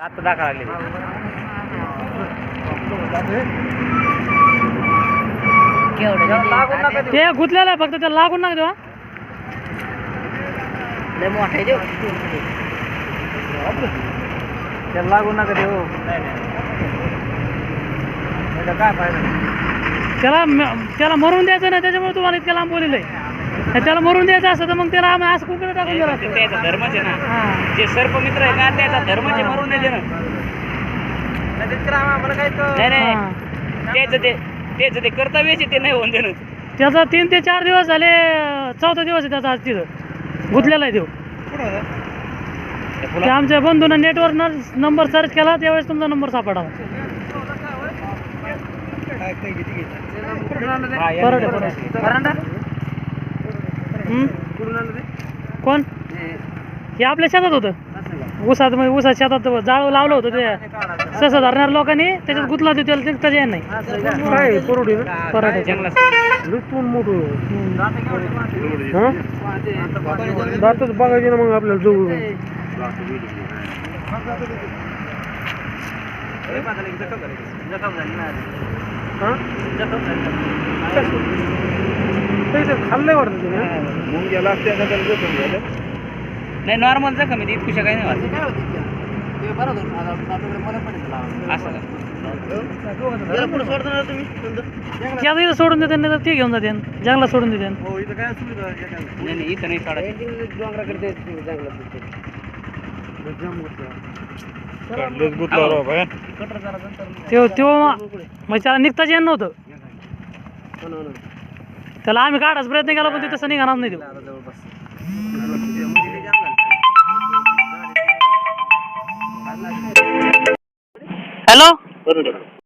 आता दाखवा लागले. ते गुतलेलं आहे फक्त त्याला लागून नका देवा लय मोठा देव त्याला लागू नका देऊ. काय फायदा? त्याला त्याला मरून द्यायचं नाही त्याच्यामुळे तुम्हाला इतक्या लांब बोललेलं आहे. त्याला मरून द्यायचं असतं तर मग त्याला आम्ही असं कुकडे टाकून दिलं असतं. त्याचा धर्मच आहे ना. हा. जे सर्पमित्र आहे ना त्याचा धर्मच आहे मरून नाही देणं नाही नाही हा. त्याचं ते त्याचं ते कर्तव्यच आहे ते नाही होऊन देणं त्याचा तीन ते चार दिवस झाले चौथा दिवस आहे त्याचा आज तिथं. गुतलेला आहे देव. ते ते फुला- आमच्या बंधून नेटवर नंबर सर्च केला त्यावेळेस तुमचा नंबर सापडा हा, या- परत आहे, परत आहे. हम्म? कोण? हे. आपल्या शेतात होतं. ऊसात म्हणजे ऊसात शेतात जाळ लावलं होतं ते. ससं धरणार लोकांनी त्याच्यात गुतला देऊ त्याला निघता येत नाही. काय करोडी परत मोठं. हा? दातच बघायचे ना मग आपल्याला जवळ. हा खाल्लंय वाटतं तुम्ही मग गेला नाही नॉर्मल जखम आहे इतकुशा काही नाही वाटत असं का? त्याला इथं सोडून देते नाही तर ते घेऊन जाते जंगलात सोडून देते. नाही नाही इथं नाही सोडायचं. तेव्हा तेव्हा म्हणजे त्याला निघताच येत नव्हतं. त्याला आम्ही काढायचा प्रयत्न केला पण ते तसं निघणार नाही देऊ हॅलो?